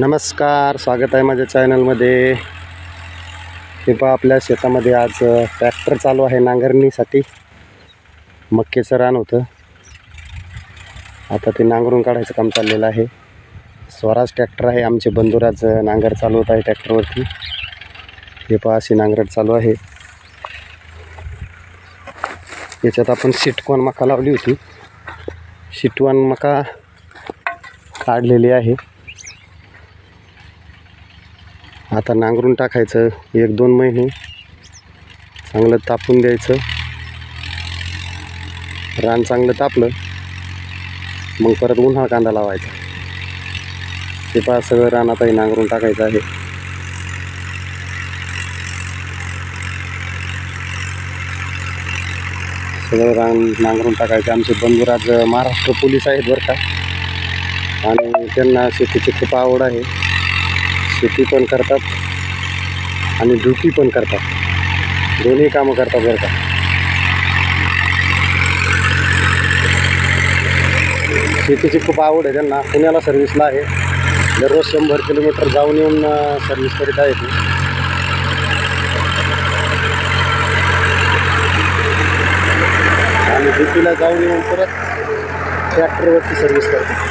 नमस्कार स्वागत आहे माझ्या चॅनलमध्ये. हे पहा आपल्या शेतामध्ये आज ट्रॅक्टर चालू आहे नांगरणीसाठी. मक्केचं रान होतं. आता ते नांगरून काढायचं काम चाललेलं आहे. स्वराज ट्रॅक्टर आहे आमचे बंधुराज नांगर चालवत आहे ट्रॅक्टरवरती. हे पहा अशी नांगरट चालू आहे. याच्यात आपण सिटकॉन मका लावली होती. शिटवण मका काढलेली आहे. आता नांगरून टाकायचं एक दोन महिने. चांगलं तापून द्यायचं. रान चांगलं तापलं मग परत उन्हाळा कांदा लावायचा. ते पहा सगळं रान आता हे नांगरून टाकायचं आहे. सगळं रान नांगरून टाकायचं. आमचे बंधुराज महाराष्ट्र पोलीस आहेत बरं का. आणि त्यांना शेतीची खूप आवड आहे. शेती पण करतात आणि ड्युटी पण करतात. दोन्ही कामं करतात बरं का. शेतीची खूप आवड आहे त्यांना. पुण्याला सर्व्हिसला आहे. दररोज शंभर किलोमीटर जाऊन येऊन सर्व्हिस करीत आहे ती. आणि ड्युटीला जाऊन येऊन परत ट्रॅक्टरवरती सर्व्हिस करतात.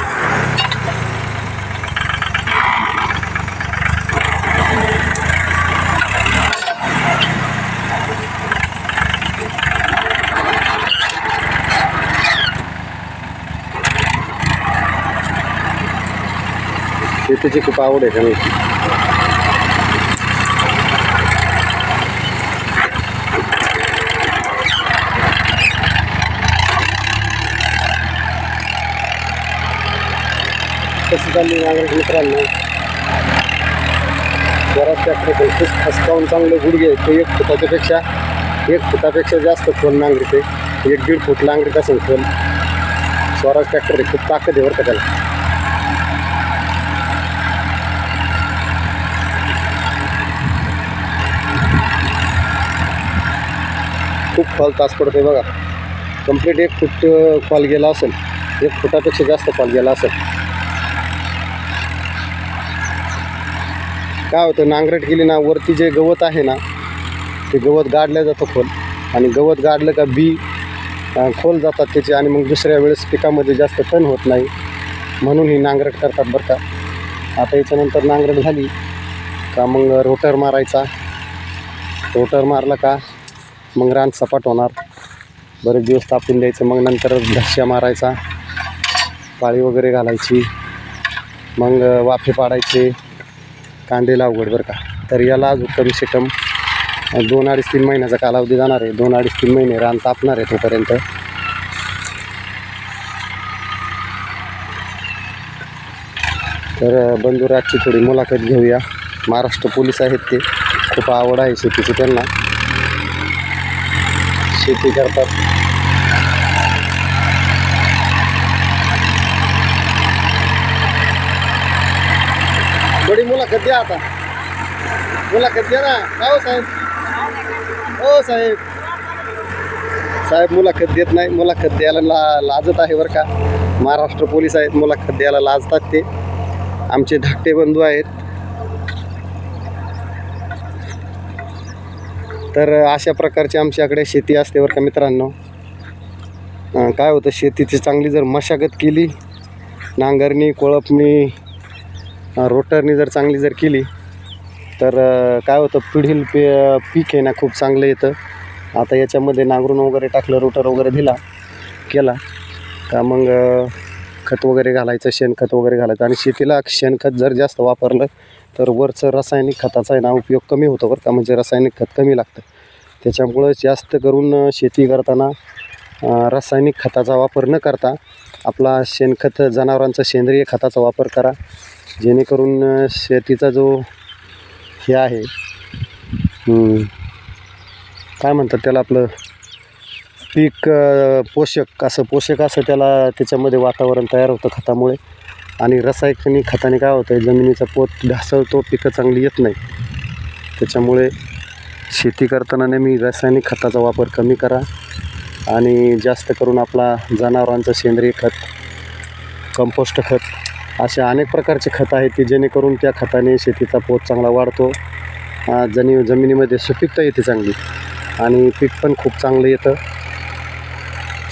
शेतीची खूप आवड आहे त्यांना कसं चालली नागरिक मित्रांनो? बराच ट्रॅक्टर खूप खसकावून चांगले गुडघे ते एक फुटाच्यापेक्षा एक फुटापेक्षा जास्त खोल नांगरीते एक दीड फूट नांगरीत असेल खोल. स्वराज ट्रॅक्टर खूप ताकद आहे बरं का त्याला. खूप फॉल तास आहे बघा. कंप्लीट एक फूट फॉल गेला असेल. एक फुटापेक्षा जास्त फॉल गेला असेल. काय होतं नांगरट गेली ना वरती जे गवत आहे ना ते गवत गाडलं जातं खोल. आणि गवत गाडलं का बी खोल जातात त्याचे आणि मग दुसऱ्या वेळेस पिकामध्ये जास्त तण होत नाही. म्हणून ही नांगरट करतात बरं का. आता याच्यानंतर नांगरट झाली का मग रोटर मारायचा. रोटर मारला का मग रान सपाट होणार. बरेच दिवस तापून द्यायचं मग नंतर घश्या मारायचा. पाळी वगैरे घालायची. मग वाफे पाडायचे. कांदे अवघड बरं का. तर याला अजून कमी से कम दोन अडीच तीन महिन्याचा कालावधी जाणार आहे. दोन अडीच तीन महिने रान तापणार आहे तोपर्यंत. तर बंधुराजची थोडी मुलाखत घेऊया. महाराष्ट्र पोलीस आहेत ते. खूप आवड आहे शेतीची त्यांना. शेती करतात. थोडी मुलाखत द्या आता. मुलाखत द्या ना. काय हो साहेब? हो साहेब. साहेब मुलाखत देत नाही. मुलाखत द्यायला ला लाजत आहे बरं का. महाराष्ट्र पोलीस आहेत मुलाखत द्यायला लाजतात ते. आमचे धाकटे बंधू आहेत. तर अशा प्रकारची आमच्याकडे शेती असते बरं का मित्रांनो. काय होतं शेतीची चांगली जर मशागत केली नांगरणी कोळपणी रोटरनी जर चांगली जर केली तर काय होतं पिढील पे पीक आहे ना खूप चांगलं येतं. आता याच्यामध्ये नांगरून वगैरे टाकलं रोटर वगैरे दिला केला. का मग खत वगैरे घालायचं शेणखत वगैरे घालायचं. आणि शेतीला शेणखत जर जास्त वापरलं तर वरचं रासायनिक खताचा आहे ना उपयोग कमी होतो बरं का म्हणजे रासायनिक खत कमी लागतं. त्याच्यामुळं जास्त करून शेती करताना रासायनिक खताचा वापर न करता आपला शेणखत जनावरांचा सेंद्रिय खताचा वापर करा. जेणेकरून शेतीचा जो हे आहे काय म्हणतात त्याला आपलं पीक पोषक असं पोषक असं त्याला त्याच्यामध्ये वातावरण तयार होतं खतामुळे. आणि रासायनिक खताने काय होतं जमिनीचा पोत ढासळतो पिकं चांगली येत नाही. त्याच्यामुळे शेती करताना नेहमी रासायनिक खताचा वापर कमी करा आणि जास्त करून आपला जनावरांचं सेंद्रिय खत कंपोस्ट खत असे अनेक प्रकारचे खतं आहेत की जेणेकरून त्या खताने शेतीचा पोत चांगला वाढतो. जनी जमिनीमध्ये सुपीकता येते चांगली आणि पीक पण खूप चांगलं येतं.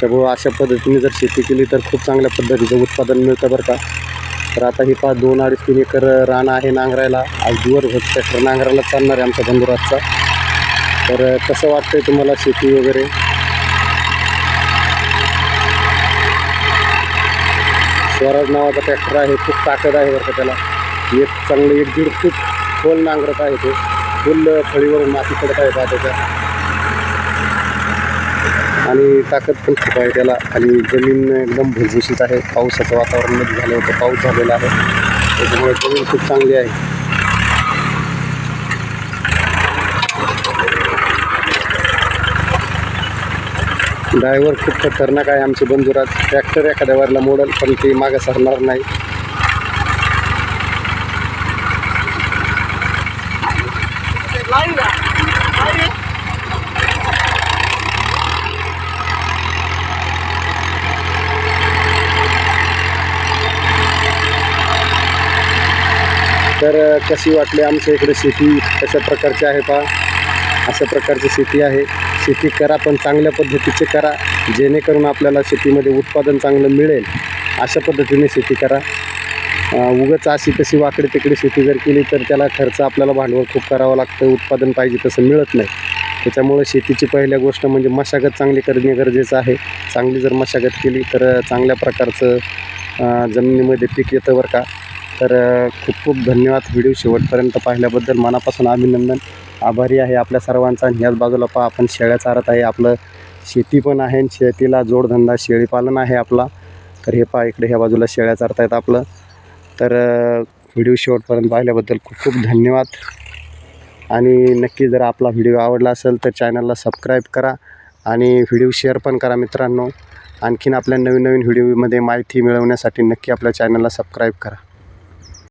त्यामुळं अशा पद्धतीने जर शेती केली तर खूप चांगल्या पद्धतीचं उत्पादन मिळतं बरं का. तर आता ही पाच दोन अडीच तीन एकर रान आहे नांगरायला. आज दिवसभर ट्रॅक्टर नांगरायला चालणार आहे आमचा बंधुराजचा. तर कसं वाटतंय तुम्हाला शेती वगैरे? स्वराज नावाचा ट्रॅक्टर आहे खूप ताकद आहे बरं का त्याला. एक चांगलं एक दीड फूट खोल नांगरत आहे ते. फुल फळीवरून माती पडत आहे पहा त्याच्या. आणि ताकद पण खूप आहे त्याला. आणि जमीन एकदम भुसभुशीत आहे. पावसाचं वातावरणमध्ये झालं होतं. पाऊस झालेला आहे. त्याच्यामुळे जमीन खूप चांगली आहे. ड्रायव्हर खूप खतरनाक आहे आमचे बंधुराज. ट्रॅक्टर एखाद्या वारला मोडल पण ते मागं सरणार नाही. तर कशी वाटली आमच्या इकडे शेती? कशा प्रकारची आहे पहा? अशा प्रकारची शेती आहे. शेती करा पण चांगल्या पद्धतीचे करा. जेणेकरून आपल्याला शेतीमध्ये उत्पादन चांगलं मिळेल. अशा पद्धतीने शेती करा. उगंच उगाच अशी तशी वाकडे तिकडे शेती जर केली तर त्याला खर्च आपल्याला भांडवल खूप करावं लागतं. उत्पादन पाहिजे तसं मिळत नाही. त्याच्यामुळं शेतीची पहिल्या गोष्ट म्हणजे मशागत चांगली करणे गरजेचं आहे. चांगली जर मशागत केली तर चांगल्या प्रकारचं जमिनीमध्ये पीक येतं बरं का. तर खूप खूप धन्यवाद व्हिडिओ शेवटपर्यंत पाहिल्याबद्दल. मनापासून अभिनंदन. आभारी आहे आपल्या सर्वांचा आणि ह्याच बाजूला पहा आपण शेळ्या चारत आहे. आपलं शेती पण आहे आणि शेतीला जोडधंदा शेळीपालन आहे आपला. तर हे पहा इकडे ह्या बाजूला शेळ्या चारतायत आपलं. तर व्हिडिओ शेवटपर्यंत पाहिल्याबद्दल खूप खूप धन्यवाद. आणि नक्की जर आपला व्हिडिओ आवडला असेल तर चॅनलला सबस्क्राईब करा आणि व्हिडिओ शेअर पण करा मित्रांनो. आणखीन आपल्या नवीन नवीन व्हिडिओमध्ये माहिती मिळवण्यासाठी नक्की आपल्या चॅनलला सबस्क्राईब करा.